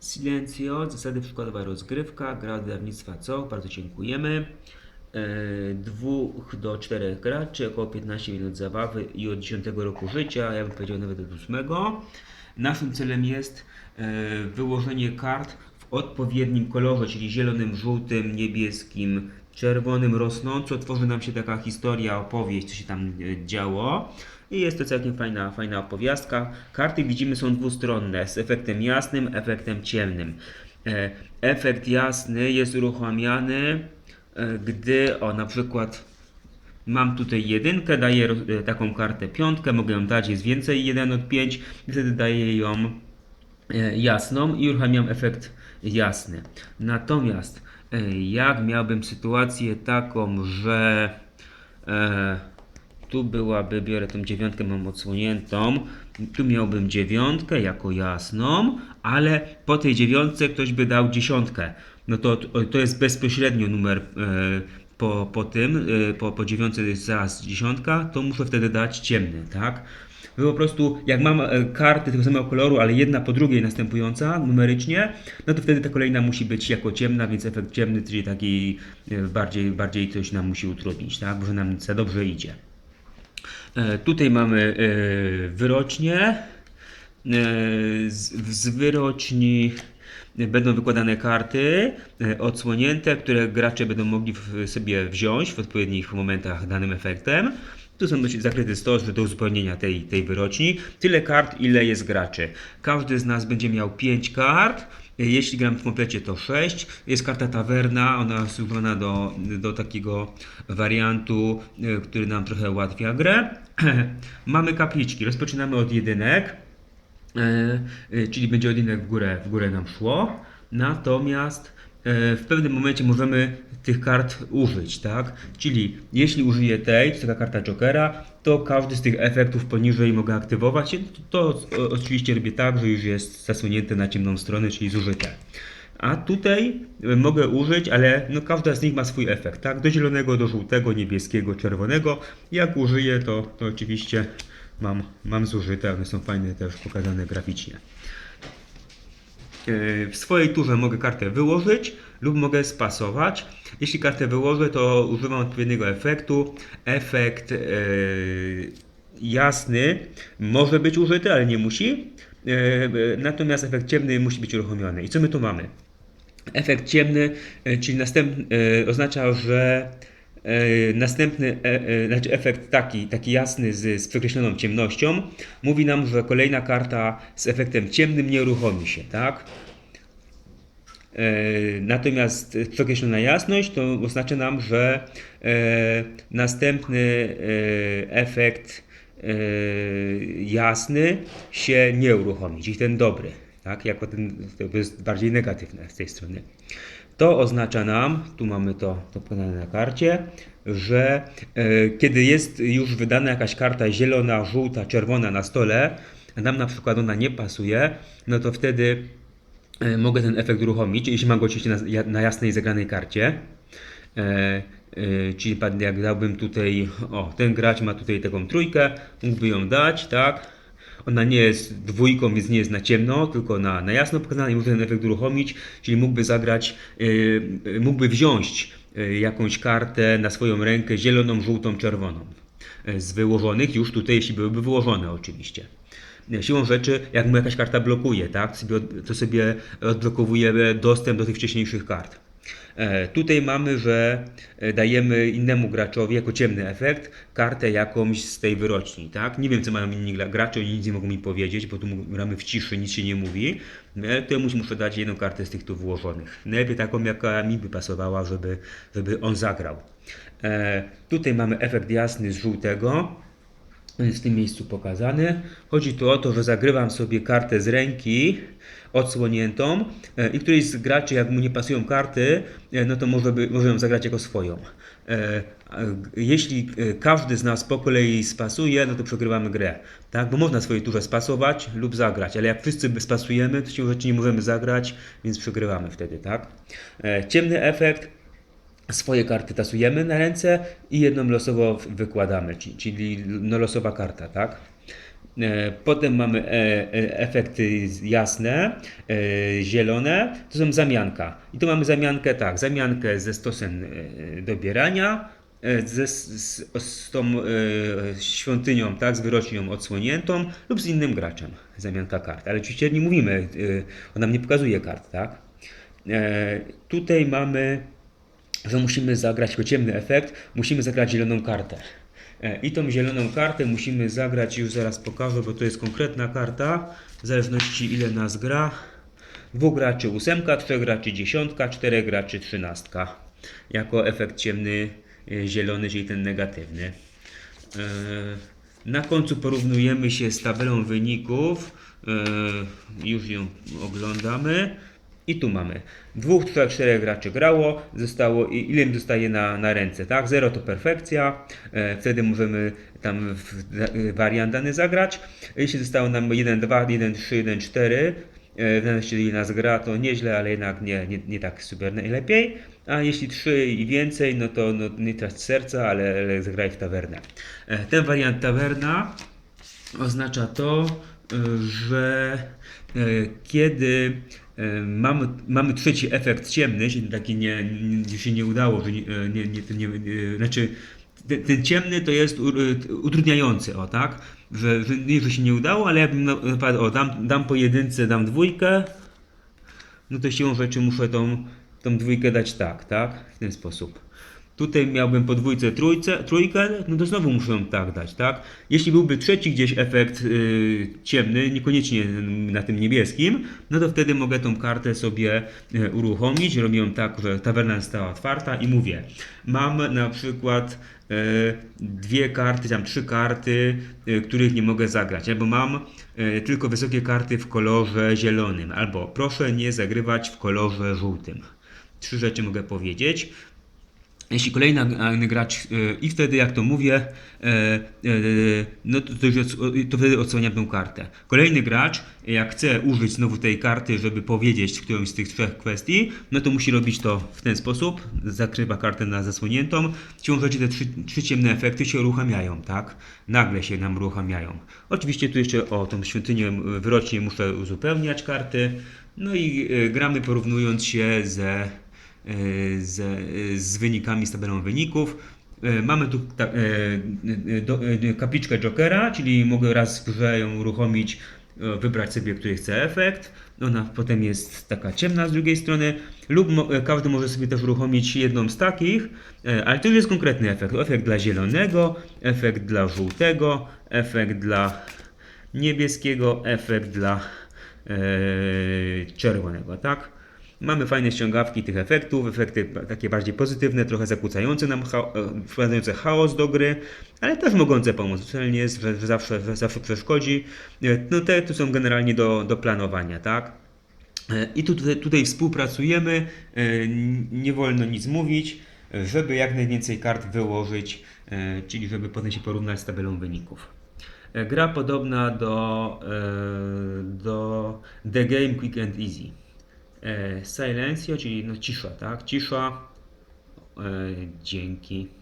Silencio, zasady przykładowa rozgrywka, gra wydawnictwa co? Bardzo dziękujemy. E, dwóch do czterech graczy, około 15 minut zabawy i od 10 roku życia, ja bym powiedział nawet od 8. Naszym celem jest e, wyłożenie kart w odpowiednim kolorze, czyli zielonym, żółtym, niebieskim, czerwonym, rosnąco. Tworzy nam się taka historia, opowieść, co się tam e, działo. I jest to całkiem fajna, fajna opowiastka. Karty widzimy są dwustronne, z efektem jasnym, efektem ciemnym. E, efekt jasny jest uruchamiany, e, gdy o na przykład mam tutaj jedynkę, daję taką kartę piątkę, mogę ją dać, jest więcej 1 od 5, wtedy daję ją jasną i uruchamiam efekt jasny. Natomiast e, jak miałbym sytuację taką, że e, tu byłaby, biorę tą dziewiątkę, mam odsłoniętą, tu miałbym dziewiątkę jako jasną, ale po tej dziewiątce ktoś by dał dziesiątkę. No to, to jest bezpośrednio numer e, po, po tym, e, po, po dziewiątce jest zaraz dziesiątka, to muszę wtedy dać ciemny, tak? Wy po prostu, jak mam e, karty tego samego koloru, ale jedna po drugiej następująca numerycznie, no to wtedy ta kolejna musi być jako ciemna, więc efekt ciemny, czyli taki e, bardziej, bardziej coś nam musi utrudnić, tak? Że nam za dobrze idzie. E, Tutaj mamy wyrocznie. Z, z wyroczni będą wykładane karty odsłonięte, które gracze będą mogli sobie wziąć w odpowiednich momentach danym efektem. Tu są dość zakryty stos do uzupełnienia tej, tej wyroczni. Tyle kart, ile jest graczy. Każdy z nas będzie miał 5 kart. Jeśli gram w komplecie to 6. Jest karta tawerna, ona jest używana do, do takiego wariantu, e, który nam trochę ułatwia grę. Mamy kapliczki, rozpoczynamy od jedynek, e, e, czyli będzie jedynek w górę, w górę nam szło. Natomiast w pewnym momencie możemy tych kart użyć, tak? Czyli jeśli użyję tej, to taka karta Jokera, to każdy z tych efektów poniżej mogę aktywować. To, oczywiście robię tak, że już jest zasunięte na ciemną stronę, czyli zużyte. A tutaj e, mogę użyć, ale no każda z nich ma swój efekt, tak? Do zielonego, do żółtego, niebieskiego, czerwonego. Jak użyję, to, to oczywiście mam, mam zużyte, one są fajne też pokazane graficznie. E, W swojej turze mogę kartę wyłożyć lub mogę spasować. Jeśli kartę wyłożę, to używam odpowiedniego efektu. Efekt e, jasny może być użyty, ale nie musi. E, natomiast efekt ciemny musi być uruchomiony. I co my tu mamy? Efekt ciemny, czyli następny, oznacza, że następny e, e, znaczy efekt taki, taki jasny z, z przekreśloną ciemnością mówi nam, że kolejna karta z efektem ciemnym nie uruchomi się, tak? E, Natomiast przekreślona jasność to oznacza nam, że e, następny e, efekt e, jasny się nie uruchomi, czyli ten dobry, tak? Jako ten, to jest bardziej negatywne z tej strony. To oznacza nam, tu mamy to, to pokazane na karcie, że e, kiedy jest już wydana jakaś karta zielona, żółta, czerwona na stole, a nam na przykład ona nie pasuje, no to wtedy e, mogę ten efekt uruchomić, jeśli mam go oczywiście na, na jasnej zagranej karcie. E, e, czyli jak dałbym tutaj, o, ten gracz ma tutaj taką trójkę, mógłby ją dać, tak? Ona nie jest dwójką, więc nie jest na ciemno, tylko na, na jasno pokazana i może ten efekt uruchomić, czyli mógłby zagrać, e, e, mógłby wziąć e, jakąś kartę na swoją rękę zieloną, żółtą, czerwoną. e, Z wyłożonych już tutaj, jeśli byłyby wyłożone oczywiście. Siłą rzeczy, jak mu jakaś karta blokuje, tak, to sobie odblokowuje dostęp do tych wcześniejszych kart. E, Tutaj mamy, że e, dajemy innemu graczowi jako ciemny efekt kartę jakąś z tej wyroczni, tak? Nie wiem, co mają inni gra- gracze, oni nic nie mogą mi powiedzieć, bo tu gramy w ciszy, nic się nie mówi. E, mu muszę dać jedną kartę z tych tu włożonych. Najlepiej taką, jaka mi by pasowała, żeby, żeby on zagrał. Tutaj mamy efekt jasny z żółtego jest w tym miejscu pokazany. Chodzi tu o to, że zagrywam sobie kartę z ręki odsłoniętą e, i któryś z graczy, jak mu nie pasują karty, e, no to może, by, może ją zagrać jako swoją. E, Jeśli każdy z nas po kolei spasuje, no to przegrywamy grę. Tak? Bo można w swojej turze spasować lub zagrać, ale jak wszyscy by spasujemy, to się rzeczy nie możemy zagrać, więc przegrywamy wtedy. Tak? Ciemny efekt swoje karty tasujemy na ręce i jedną losowo wykładamy, czyli no losowa karta, tak? E, Potem mamy e, e, efekty jasne, zielone, to są zamianka. I tu mamy zamiankę tak, zamiankę ze stosem dobierania, ze, z, z, tą świątynią, tak, z wyrocznią odsłoniętą lub z innym graczem. Zamianka kart. Ale oczywiście nie mówimy, e, ona nie pokazuje kart, tak? Tutaj mamy że musimy zagrać jako ciemny efekt, musimy zagrać zieloną kartę. E, I tą zieloną kartę musimy zagrać, już zaraz pokażę, bo to jest konkretna karta, w zależności ile nas gra. Dwóch graczy ósemka, trzech graczy dziesiątka, czterech graczy trzynastka. Jako efekt ciemny, e, zielony, czyli ten negatywny. E, Na końcu porównujemy się z tabelą wyników. Już ją oglądamy. I tu mamy dwóch, trzech, czterech graczy grało, zostało i ile im zostaje na, na ręce, tak? Zero to perfekcja, e, wtedy możemy tam w, w, wariant dany zagrać. Jeśli zostało nam 1, 2, 1, 3, 1, 4, e, w zależności ile nas gra, to nieźle, ale jednak nie, nie, nie tak super najlepiej. A jeśli 3 i więcej, no to no, nie trać serca, ale, ale zagraj w tawernę. E, ten wariant tawerna oznacza to, y, że y, kiedy mamy, mamy trzeci efekt ciemny, jeśli taki nie, nie, się nie udało, że nie, y, nie, nie, nie, znaczy ten, ten ciemny to jest y, utrudniający, o tak, że, że nie, że się nie udało, ale jakbym na na przykład, o, dam, dam po jedynce, dam dwójkę, no to siłą rzeczy muszę tą, tą dwójkę dać tak, tak, w ten sposób. Tutaj miałbym po dwójce trójce, trójkę, no to znowu muszę tak dać, tak? Jeśli byłby trzeci gdzieś efekt yy, ciemny, niekoniecznie na tym niebieskim, no to wtedy mogę tą kartę sobie yy, uruchomić. Robię ją tak, że tawerna została otwarta i mówię, mam na przykład yy, dwie karty, tam trzy karty, yy, których nie mogę zagrać, albo mam yy, tylko wysokie karty w kolorze zielonym, albo proszę nie zagrywać w kolorze żółtym. Trzy rzeczy mogę powiedzieć. Jeśli kolejny gracz e, i wtedy jak to mówię, e, e, no to, to, to wtedy odsłaniam tą kartę. Kolejny gracz, jak chce użyć znowu tej karty, żeby powiedzieć którąś z tych trzech kwestii, no to musi robić to w ten sposób. Zakrywa kartę na zasłoniętą. Siłą rzeczy te trzy, trzy ciemne efekty się uruchamiają, tak? Nagle się nam uruchamiają. Oczywiście tu jeszcze o tą świątynię wyrocznie muszę uzupełniać karty. No i gramy porównując się ze z, z wynikami, z tabelą wyników. E, Mamy tu ta, e, e, do, e, kapliczkę Jokera, czyli mogę raz w grze ją uruchomić, e, wybrać sobie, który chce efekt. Ona potem jest taka ciemna z drugiej strony, lub e, każdy może sobie też uruchomić jedną z takich, e, ale to już jest konkretny efekt. Efekt dla zielonego, efekt dla żółtego, efekt dla niebieskiego, efekt dla e, czerwonego, tak? Mamy fajne ściągawki tych efektów, efekty takie bardziej pozytywne, trochę zakłócające nam, e, wprowadzające chaos do gry, ale też mogące pomóc. Cel nie jest, że, zawsze, że zawsze przeszkodzi. E, No te tu są generalnie do, do planowania, tak? E, I tu, tutaj, tutaj współpracujemy, nie wolno nic mówić, żeby jak najwięcej kart wyłożyć, czyli żeby potem się porównać z tabelą wyników. Gra podobna do, do The Game Quick and Easy. E, Silencio, czyli no cisza, tak? Cisza. E, dzięki.